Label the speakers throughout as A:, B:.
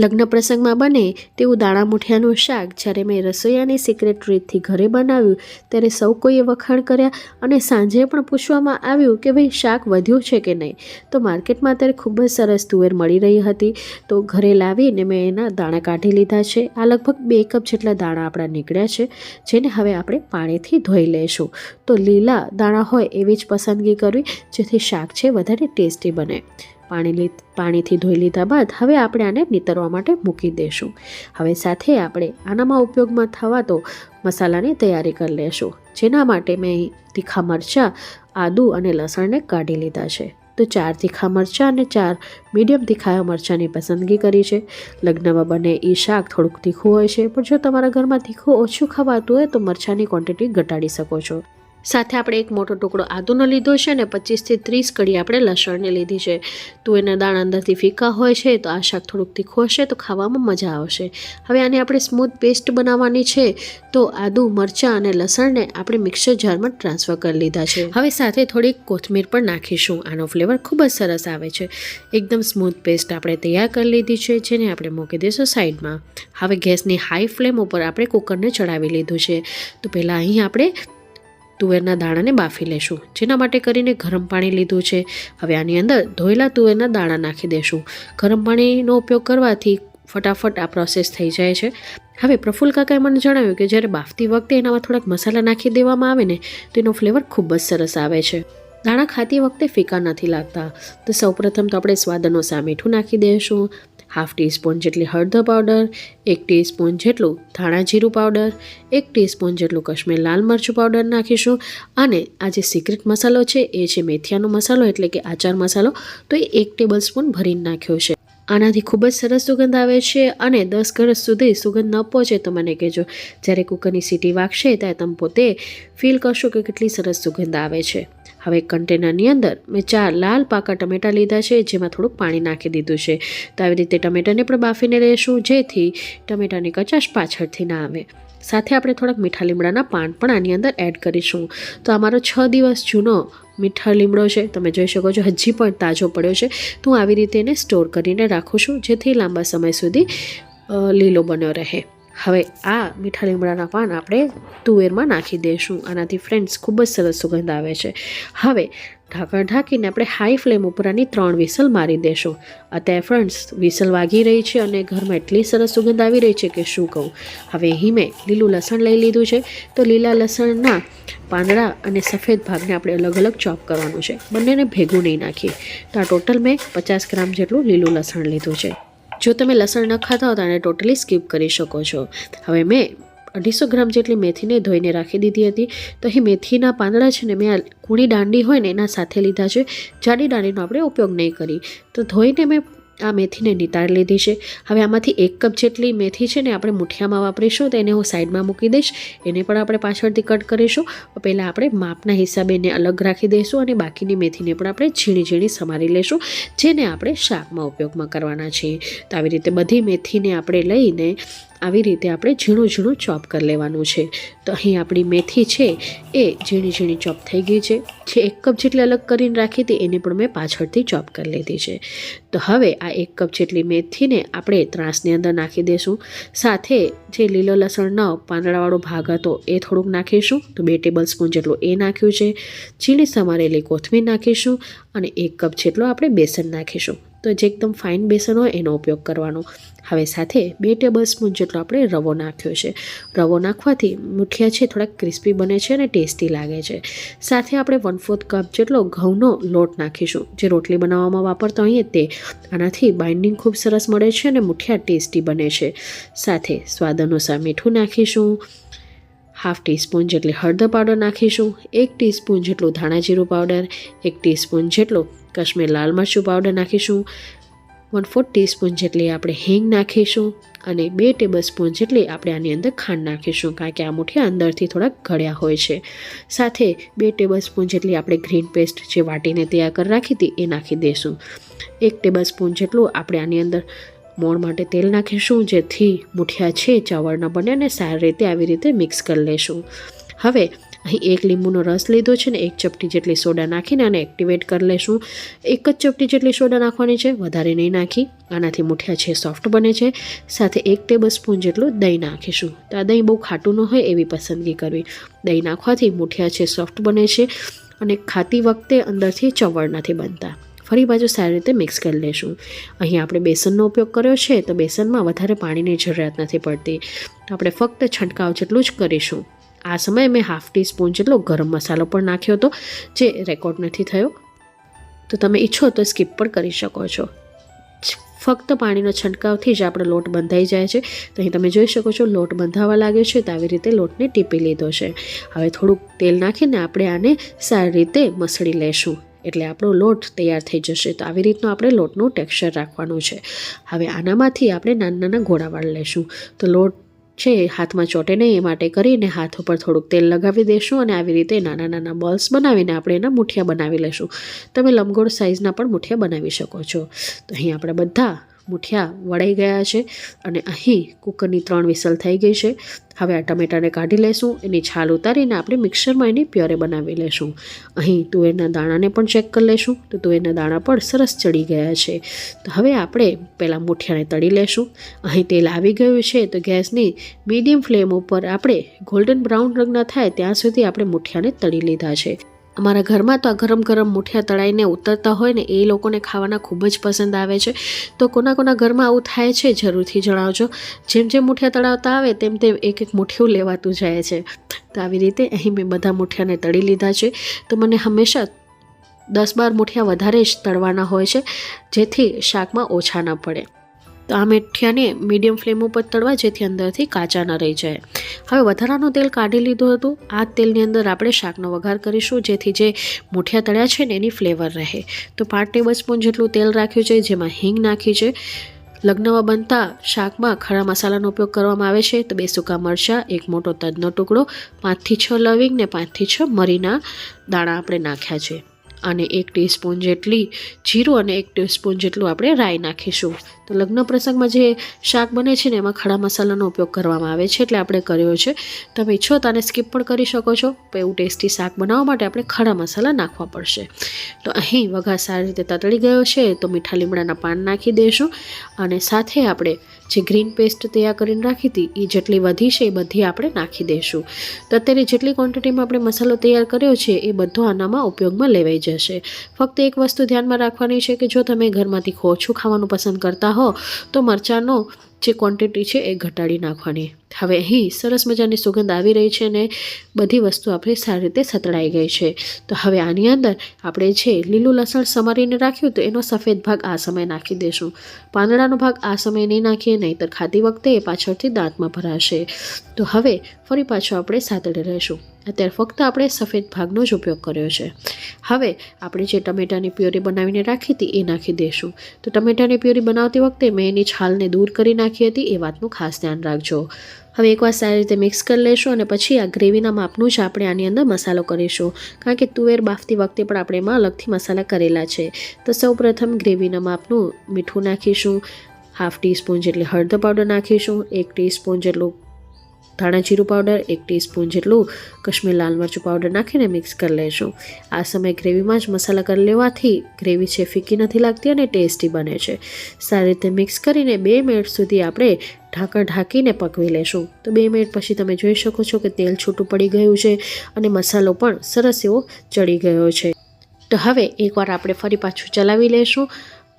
A: લગ્ન પ્રસંગમાં બને તેવું દાણા મુઠિયાનું શાક જ્યારે મેં રસોઈયાની સિક્રેટ રીતથી ઘરે બનાવ્યું ત્યારે સૌ કોઈએ વખાણ કર્યા અને સાંજે પણ પૂછવામાં આવ્યું કે ભાઈ શાક વધ્યું છે કે નહીં. તો માર્કેટમાં અત્યારે ખૂબ જ સરસ તુવેર મળી રહી હતી. તો ઘરે લાવીને મેં એના દાણા કાઢી લીધા છે. આ લગભગ બે કપ જેટલા દાણા આપણા નીકળ્યા છે, જેને હવે આપણે પાણીથી ધોઈ લઈશું તો લીલા દાણા હોય એવી જ પસંદગી કરવી, જેથી શાક છે વધારે ટેસ્ટી બને. પાણી પાણીથી ધોઈ લીધા બાદ હવે આપણે આને નીતરવા માટે મૂકી દઈશું હવે સાથે આપણે આનામાં ઉપયોગમાં થવા તો મસાલાની તૈયારી કરી લેશું. જેના માટે મેં તીખા મરચાં, આદુ અને લસણને કાઢી લીધા છે. તો ચાર તીખા મરચાં અને ચાર મીડિયમ તીખા મરચાંની પસંદગી કરી છે. લગ્નમાં બને એ શાક થોડુંક તીખું હોય છે. પણ જો તમારા ઘરમાં તીખું ઓછું ખવાતું હોય તો મરચાંની ક્વોન્ટિટી ઘટાડી શકો છો. સાથે આપણે એક મોટો ટુકડો આદુનો લીધો છે ને પચીસથી ત્રીસ કડી આપણે લસણને લીધી છે. તો એના દાણા અંદરથી ફીકા હોય છે તો આ શાક થોડુંક તીખું હશે તો ખાવામાં મજા આવશે. હવે આને આપણે સ્મૂથ પેસ્ટ બનાવવાની છે તો આદુ, મરચાં અને લસણને આપણે મિક્સર જારમાં ટ્રાન્સફર કરી લીધા છે. હવે સાથે થોડીક કોથમીર પણ નાખીશું. આનો ફ્લેવર ખૂબ જ સરસ આવે છે. એકદમ સ્મૂથ પેસ્ટ આપણે તૈયાર કરી લીધી છે, જેને આપણે મૂકી દઈશું સાઈડમાં. હવે ગેસની હાઈ ફ્લેમ ઉપર આપણે કુકરને ચડાવી લીધું છે. તો પહેલાં અહીં આપણે તુવેરના દાણાને બાફી લેશું, જેના માટે કરીને ગરમ પાણી લીધું છે. હવે આની અંદર ધોયેલા તુવેરના દાણા નાખી દેશું. ગરમ પાણીનો ઉપયોગ કરવાથી ફટાફટ આ પ્રોસેસ થઈ જાય છે. હવે પ્રફુલ કાકાએ મને જણાવ્યું કે જ્યારે બાફતી વખતે એનામાં થોડાક મસાલા નાખી દેવામાં આવે ને, તો એનો ફ્લેવર ખૂબ જ સરસ આવે છે. દાણા ખાતી વખતે ફીકા નથી લાગતા. તો સૌપ્રથમ તો આપણે સ્વાદ અનુસાર મીઠું નાખી દઈશું હાફ ટીસ્પૂન જેટલી હળદર પાવડર, એક ટીસ્પૂન જેટલું ધાણા જીરું પાવડર, એક ટીસ્પૂન જેટલું કશ્મીર લાલ મરચું પાવડર નાખીશું. અને આ જે સિક્રેટ મસાલો છે, એ છે મેથીયાનો મસાલો, એટલે કે આચાર મસાલો. તો એ એક ટેબલ સ્પૂન ભરીને નાખ્યો છે. આનાથી ખૂબ જ સરસ સુગંધ આવે છે અને દસ ગરસ સુધી સુગંધ ન પહોંચે તો મને કહેજો, જ્યારે કુકરની સીટી વાગશે ત્યારે તમે પોતે ફીલ કરશો કે કેટલી સરસ સુગંધ આવે છે. હવે કન્ટેનરની અંદર મેં ચાર લાલ પાકા ટમેટાં લીધા છે, જેમાં થોડુંક પાણી નાખી દીધું છે. તો આવી રીતે ટમેટાને પણ બાફીને લેશું જેથી ટમેટાની કચાશ પાછળથી ના આવે. સાથે આપણે થોડાક મીઠા લીમડાના પાન પણ આની અંદર એડ કરીશું. તો અમારો છ દિવસ જૂનો મીઠા લીમડો છે, તમે જોઈ શકો છો, હજી પણ તાજો પડ્યો છે. તો હું આવી રીતે એને સ્ટોર કરીને રાખું છું, જેથી લાંબા સમય સુધી લીલો બન્યો રહે. હવે આ મીઠા લીમડાના પાન આપણે તુવેરમાં નાખી દઈશું. આનાથી ફ્રેન્ડ્સ ખૂબ જ સરસ સુગંધ આવે છે. હવે ઢાંકણ ઢાંકીને આપણે હાઈ ફ્લેમ ઉપર આની ત્રણ વિસલ મારી દેશું અત્યારે ફ્રેન્ડ્સ વિસલ વાગી રહી છે અને ઘરમાં એટલી સરસ સુગંધ આવી રહી છે કે શું કહું. હવે અહીં મેં લીલું લસણ લઈ લીધું છે. તો લીલા લસણના પાંદડા અને સફેદ ભાગને આપણે અલગ અલગ ચોપ કરવાનું છે. બંનેને ભેગું નહીં નાખીએ. તો આ ટોટલ મેં પચાસ ગ્રામ જેટલું લીલું લસણ લીધું છે. જો તમે લસણ ન ખાતા હો તો આને ટોટલી સ્કીપ કરી શકો છો. હવે મેં અઢીસો ગ્રામ જેટલી મેથીને ધોઈને રાખી દીધી હતી. તો અહીં મેથીના પાંદડા છે ને મેં આ કૂણી દાંડી હોય ને એના સાથે લીધા છે. જાડી દાંડીનો આપણે ઉપયોગ નહીં કરી. તો ધોઈને મેં આ મેથીને નિતારી લીધી છે. હવે આમાંથી એક કપ જેટલી મેથી છે ને આપણે મુઠિયામાં વાપરીશું, તો એને હું સાઈડમાં મૂકી દઈશ. એને પણ આપણે પાછળથી કટ કરીશું. પહેલાં આપણે માપના હિસાબે એને અલગ રાખી દઈશું અને બાકીની મેથીને પણ આપણે ઝીણી ઝીણી સમારી લઈશું જેને આપણે શાકમાં ઉપયોગમાં કરવાના છીએ. તો આવી રીતે બધી મેથીને આપણે લઈને આવી રીતે આપણે ઝીણું ઝીણું ચોપ કરી લેવાનું છે. તો અહીં આપણી મેથી છે, એ ઝીણી ઝીણી ચોપ થઈ ગઈ છે. જે એક કપ જેટલી અલગ કરીને રાખી હતી, એને પણ મેં પાછળથી ચોપ કરી લીધી છે. તો હવે આ એક કપ જેટલી મેથીને આપણે ત્રાસની અંદર નાખી દઈશું સાથે જે લીલો લસણનો પાંદડાવાળો ભાગ હતો, એ થોડુંક નાખીશું. તો બે ટેબલ સ્પૂન જેટલું એ નાખ્યું છે. ચીલી સમારેલી કોથમીર નાખીશું અને એક કપ જેટલો આપણે બેસન નાખીશું. તો જે એકદમ ફાઇન બેસન હોય, એનો ઉપયોગ કરવાનો. હવે સાથે બે ટેબલ સ્પૂન જેટલો આપણે રવો નાખ્યો છે. રવો નાખવાથી મુઠિયા છે થોડાક ક્રિસ્પી બને છે અને ટેસ્ટી લાગે છે. સાથે આપણે વન ફોર્થ કપ જેટલો ઘઉંનો લોટ નાખીશું. જે રોટલી બનાવવામાં વાપરતા હોઈએ તે. આનાથી બાઇન્ડિંગ ખૂબ સરસ મળે છે અને મુઠિયા ટેસ્ટી બને છે. સાથે સ્વાદ અનુસાર મીઠું નાખીશું. હાફ ટીસ્પૂન જેટલી હળદર પાવડર નાખીશું. એક ટીસ્પૂન જેટલું ધાણા જીરું પાવડર. એક ટીસ્પૂન જેટલો કાશ્મીર લાલ મરચું પાવડર નાખીશું. વન ફોર્થ ટીસ્પૂન જેટલી આપણે હિંગ નાખીશું અને બે ટેબલ સ્પૂન જેટલી આપણે આની અંદર ખાંડ નાખીશું કારણ કે આ મુઠિયા અંદરથી થોડાક ઘડ્યા હોય છે. સાથે બે ટેબલ સ્પૂન જેટલી આપણે ગ્રીન પેસ્ટ જે વાટીને તૈયાર કરી રાખી હતી એ નાખી દઈશું. એક ટેબલ સ્પૂન જેટલું આપણે આની અંદર મોણ માટે તેલ નાખીશું જેથી મુઠિયા છે ચાવળના બને અને સારી રીતે આવી રીતે મિક્સ કરી લેશું. હવે અહીં એક લીંબુનો રસ લીધો છે ને, એક ચપટી જેટલી સોડા નાખીને આને એક્ટિવેટ કરી લેશું. એક જ ચપટી જેટલી સોડા નાખવાની છે, વધારે નહીં નાખી. આનાથી મુઠિયા છે સોફ્ટ બને છે. સાથે એક ટેબલ સ્પૂન જેટલું દહીં નાખીશું. તો આ દહીં બહુ ખાટું ન હોય એવી પસંદગી કરવી. દહીં નાખવાથી મુઠિયા છે સોફ્ટ બને છે અને ખાતી વખતે અંદરથી ચવળ નથી બનતા. ફરી બાજુ સારી રીતે મિક્સ કરી લઈશું અહીં આપણે બેસનનો ઉપયોગ કર્યો છે, તો બેસનમાં વધારે પાણીની જરૂરિયાત નથી પડતી. તો આપણે ફક્ત છંટકાવ જેટલું જ કરીશું. આ સમયે મેં હાફ ટી સ્પૂન જેટલો ગરમ મસાલો પણ નાખ્યો હતો, જે રેકોર્ડ નથી થયો. તો તમે ઈચ્છો તો સ્કીપ પણ કરી શકો છો. ફક્ત પાણીનો છંટકાવથી જ આપણો લોટ બંધાઈ જાય છે. તો અહીં તમે જોઈ શકો છો, લોટ બંધાવા લાગ્યો છે તો આવી રીતે લોટને ટીપી લીધો છે. હવે થોડુંક તેલ નાખીને આપણે આને સારી રીતે મસળી લેશું. એટલે આપણો લોટ તૈયાર થઈ જશે. તો આવી રીતનું આપણે લોટનું ટેક્સચર રાખવાનું છે. હવે આનામાંથી આપણે નાના નાના ગોળા વાળી લેશું. તો લોટ છે હાથમાં ચોટે નહીં, એ માટે કરીને હાથ ઉપર થોડુંક તેલ લગાવી દેશું અને આવી રીતે નાના નાના બોલ્સ બનાવીને આપણે એના મુઠિયા બનાવી લઈશું તમે લંબગોળ સાઇઝના પણ મુઠિયા બનાવી શકો છો. તો અહીં આપણે બધા મુઠિયા વળાઈ ગયા છે અને અહીં કુકરની ત્રણ વિસલ થઈ ગઈ છે. હવે આ ટમેટાને કાઢી લેશું, એની છાલ ઉતારીને આપણે મિક્સરમાં એની પ્યોરે બનાવી લેશું. અહીં તુવેરના દાણાને પણ ચેક કરી લેશું, તો તુવેરના દાણા પણ સરસ ચડી ગયા છે. તો હવે આપણે પહેલાં મુઠિયાને તળી લેશું. અહીં તેલ આવી ગયું છે, તો ગેસની મીડિયમ ફ્લેમ ઉપર આપણે ગોલ્ડન બ્રાઉન રંગના થાય ત્યાં સુધી આપણે મુઠિયાને તળી લીધા છે. અમારા ઘરમાં તો આ ગરમ ગરમ મુઠિયા તળાઈને ઉતરતા હોય ને, એ લોકોને ખાવાના ખૂબ જ પસંદ આવે છે. તો કોના કોના ઘરમાં આવું થાય છે, જરૂરથી જણાવજો. જેમ જેમ મુઠિયા તળાવતા આવે, તેમ તેમ એક એક મુઠિયું લેવાતું જાય છે. તો આવી રીતે અહીં મેં બધા મુઠિયાને તળી લીધા છે. તો મને હંમેશા દસ બાર મુઠિયા વધારે જ તળવાના હોય છે, જેથી શાકમાં ઓછા ન પડે. તો આ મેઠિયાને મીડિયમ ફ્લેમ ઉપર તળવા જેથી અંદરથી કાચા ન રહી જાય. હવે વધારાનું તેલ કાઢી લીધું હતું. આ તેલની અંદર આપણે શાકનો વઘાર કરીશું, જેથી જે મૂઠિયા તળ્યા છે ને એની ફ્લેવર રહે. તો પાંચ ટેબલ સ્પૂન જેટલું તેલ રાખ્યું છે, જેમાં હિંગ નાખી છે. લગ્નમાં બનતા શાકમાં ખરા મસાલાનો ઉપયોગ કરવામાં આવે છે. તો બે સૂકા મરચાં, એક મોટો તજનો ટુકડો, પાંચથી છ લવિંગ ને પાંચથી છ મરીના દાણા આપણે નાખ્યા છે. અને એક ટીસ્પૂન જેટલી જીરું અને એક ટીસ્પૂન જેટલું આપણે રાઈ નાખીશું. તો લગ્ન પ્રસંગમાં જે શાક બને છે ને, એમાં ખડા મસાલાનો ઉપયોગ કરવામાં આવે છે એટલે આપણે કર્યો છે. તમે ઈચ્છો તો આને સ્કીપ પણ કરી શકો છો એવું ટેસ્ટી શાક બનાવવા માટે આપણે ખડા મસાલા નાખવા પડશે. તો અહીં વઘાર સારી રીતે તતળી ગયો છે, તો મીઠા લીમડાના પાન નાખી દઈશું અને સાથે આપણે જે ગ્રીન પેસ્ટ તૈયાર કરીને રાખી હતી એ જેટલી વધી છે એ બધી આપણે નાખી દઈશું તો અત્યારે જેટલી ક્વોન્ટિટીમાં આપણે મસાલો તૈયાર કર્યો છે, એ બધો આનામાં ઉપયોગમાં લેવાઈ જશે. ફક્ત એક વસ્તુ ધ્યાનમાં રાખવાની છે કે જો તમે ઘરમાંથી ઓછું ખાવાનું પસંદ કરતા હો, તો મરચાંનો જે ક્વોન્ટિટી છે એ ઘટાડી નાખવાની. હવે અહીં સરસ મજાની સુગંધ આવી રહી છે અને બધી વસ્તુ આપણી સારી રીતે સતળાઈ ગઈ છે. તો હવે આની અંદર આપણે છે લીલું લસણ સમારીને રાખ્યું તો એનો સફેદ ભાગ આ સમયે નાખી દઈશું પાંદડાનો ભાગ આ સમયે નહીં નાખીએ, નહીંતર ખાતી વખતે એ પાછળથી દાંતમાં ભરાશે. તો હવે ફરી પાછો આપણે સાતડે રહીશું. અત્યારે ફક્ત આપણે સફેદ ભાગનો જ ઉપયોગ કર્યો છે. હવે આપણે જે ટમેટાની પ્યોરી બનાવીને રાખી હતી એ નાખી દઈશું તો ટમેટાની પ્યોરી બનાવતી વખતે મેં એની છાલને દૂર કરી નાખી હતી એ વાતનું ખાસ ધ્યાન રાખજો. હવે એકવાર સારી રીતે મિક્સ કરી લઈશું અને પછી આ ગ્રેવીના માપનું જ આપણે આની અંદર મસાલો કરીશું. કારણ કે તુવેર બાફતી વખતે પણ આપણે એમાં અલગથી મસાલા કરેલા છે. તો સૌ પ્રથમ ગ્રેવીના માપનું મીઠું નાખીશું. હાફ ટીસ્પૂન જેટલી હળદર પાવડર નાખીશું. એક ટીસ્પૂન જેટલું ધાણા જીરું પાવડર એક ટીસ્પૂન જેટલું કશ્મીર લાલ મરચું પાવડર નાખીને મિક્સ કરી લઈશું આ સમયે ગ્રેવીમાં જ મસાલા કરી લેવાથી ગ્રેવી છે ફીકી નથી લાગતી અને ટેસ્ટી બને છે. સારી રીતે મિક્સ કરીને બે મિનિટ સુધી આપણે ઢાંકણ ઢાંકીને પકવી લેશું. તો બે મિનિટ પછી તમે જોઈ શકો છો કે તેલ છૂટું પડી ગયું છે અને મસાલો પણ સરસ એવો ચડી ગયો છે. તો હવે એકવાર આપણે ફરી પાછું ચલાવી લઈશું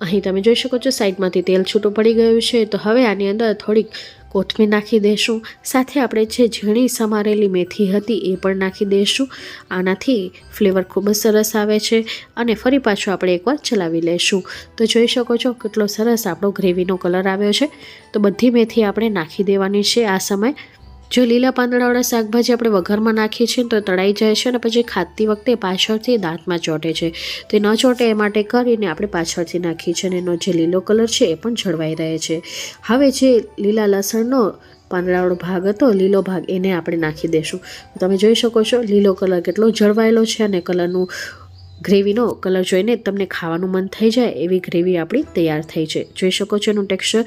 A: અહીં તમે જોઈ શકો છો, સાઈડમાંથી તેલ છૂટું પડી ગયું છે. તો હવે આની અંદર થોડીક કોથમીર નાખી દઈશું સાથે આપણે જે ઝીણી સમારેલી મેથી હતી એ પણ નાખી દઈશું આનાથી ફ્લેવર ખૂબ જ સરસ આવે છે અને ફરી પાછું આપણે એકવાર ચલાવી લઈશું તો જોઈ શકો છો કેટલો સરસ આપણો ગ્રેવીનો કલર આવ્યો છે. તો બધી મેથી આપણે નાખી દેવાની છે આ સમય. જો લીલા પાંદડાવાળા શાકભાજી આપણે વઘારમાં નાખીએ છીએ તો તળાઈ જાય છે અને પછી ખાતી વખતે પાછળથી દાંતમાં ચોંટે છે. તે ન ચોંટે એ માટે કરીને આપણે પાછળથી નાખીએ છીએ અને એનો જે લીલો કલર છે એ પણ જળવાઈ રહે છે. હવે જે લીલા લસણનો પાંદડાવાળો ભાગ હતો, લીલો ભાગ એને આપણે નાખી દઈશું તમે જોઈ શકો છો લીલો કલર કેટલો જળવાયેલો છે અને કલરનું ગ્રેવીનો કલર જોઈને તમને ખાવાનું મન થઈ જાય એવી ગ્રેવી આપણી તૈયાર થઈ છે. જોઈ શકો છો એનું ટેક્સચર.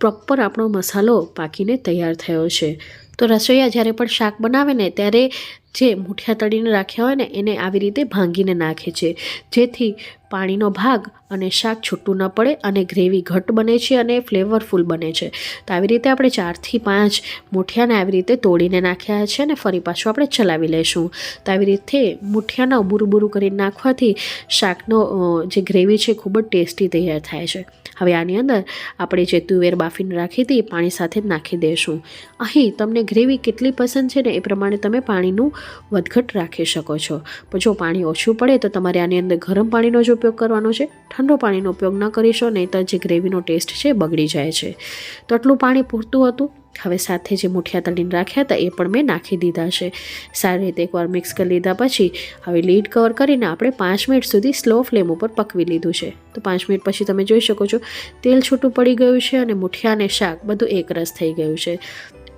A: પ્રોપર આપણો મસાલો પાકીને તૈયાર થયો છે. તો રસોઈયા જ્યારે પણ શાક બનાવે ને ત્યારે જે મૂઠિયા તળીને રાખ્યા હોય ને, એને આવી રીતે ભાંગીને નાખે છે. જેથી પાણીનો ભાગ અને શાક છૂટું ન પડે અને ગ્રેવી ઘટ બને છે અને ફ્લેવરફુલ બને છે. તો આવી રીતે આપણે ચારથી પાંચ મૂઠિયાને આવી રીતે તોડીને નાખ્યા છે અને ફરી પાછું આપણે ચલાવી લઈશું. તો આવી રીતે મૂઠિયાના બુરું બુરું કરીને નાખવાથી શાકનો જે ગ્રેવી છે ખૂબ જ ટેસ્ટી તૈયાર થાય છે. હવે આની અંદર આપણે જે તુવેર બાફીને રાખી હતી એ પાણી સાથે નાખી દઈશું અહીં તમને ગ્રેવી કેટલી પસંદ છે ને, એ પ્રમાણે તમે પાણીનું વધઘટ રાખી શકો છો. પણ જો પાણી ઓછું પડે તો તમારે આની અંદર ગરમ પાણીનો જ ઉપયોગ કરવાનો છે. ઠંડો પાણીનો ઉપયોગ ન કરીશો નહીં તો જે ગ્રેવીનો ટેસ્ટ છે બગડી જાય છે. તો આટલું પાણી પૂરતું હતું. હવે સાથે જે મુઠિયા તળીને રાખ્યા હતા એ પણ મેં નાખી દીધા છે. સારી રીતે એકવાર મિક્સ કરી લીધા પછી હવે લીડ કવર કરીને આપણે પાંચ મિનિટ સુધી સ્લો ફ્લેમ ઉપર પકવી લીધું છે. તો પાંચ મિનિટ પછી તમે જોઈ શકો છો તેલ છૂટું પડી ગયું છે અને મુઠિયા અને શાક બધું એકરસ થઈ ગયું છે.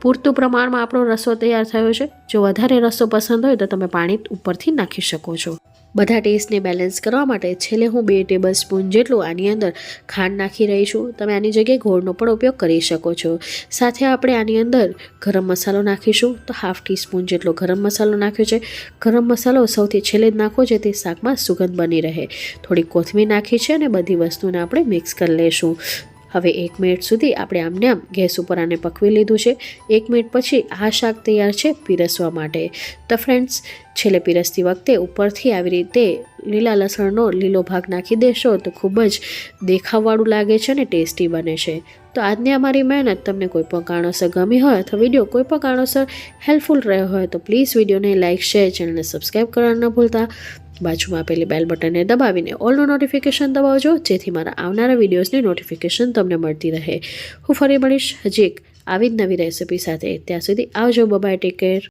A: પૂરતું પ્રમાણમાં આપણો રસો તૈયાર થયો છે. જો વધારે રસો પસંદ હોય તો તમે પાણી ઉપરથી નાખી શકો છો. બધા ટેસ્ટને બેલેન્સ કરવા માટે છેલ્લે હું બે ટેબલ સ્પૂન જેટલું આની અંદર ખાંડ નાખી રહી છું. તમે આની જગ્યાએ ગોળનો પણ ઉપયોગ કરી શકો છો. સાથે આપણે આની અંદર ગરમ મસાલો નાખીશું. તો હાફ ટીસ્પૂન જેટલો ગરમ મસાલો નાખ્યો છે. ગરમ મસાલો સૌથી છેલ્લે જ નાખવો જેથી શાકમાં સુગંધ બની રહે. થોડી કોથમીર નાખી છે અને બધી વસ્તુને આપણે મિક્સ કરી લઈશું હવે એક મિનિટ સુધી આપણે આમને આમ ગેસ ઉપર આને પકવી લીધું છે. એક મિનિટ પછી આ શાક તૈયાર છે પીરસવા માટે. તો ફ્રેન્ડ્સ છેલ્લે પીરસતી વખતે ઉપરથી આવી રીતે લીલા લસણનો લીલો ભાગ નાખી દેશો તો ખૂબ જ દેખાવવાળું લાગે છે અને ટેસ્ટી બને છે. તો આજની અમારી મહેનત તમને કોઈ પણ કારણોસર ગમી હોય અથવા વીડિયો કોઈ પણ કારણોસર હેલ્પફુલ રહ્યો હોય તો પ્લીઝ વિડીયોને લાઇક, શેર, ચેનલને સબસ્ક્રાઈબ કરવાનું ન ભૂલતા. બાજુમાં આપેલી બેલ બટનને દબાવીને ઓલનો નોટિફિકેશન દબાવજો, જેથી મારા આવનારા વિડીયોઝની નોટિફિકેશન તમને મળતી રહે. હું ફરી મળીશ હજી એક આવી જ નવી રેસિપી સાથે. ત્યાં સુધી આવજો. Bye-bye take care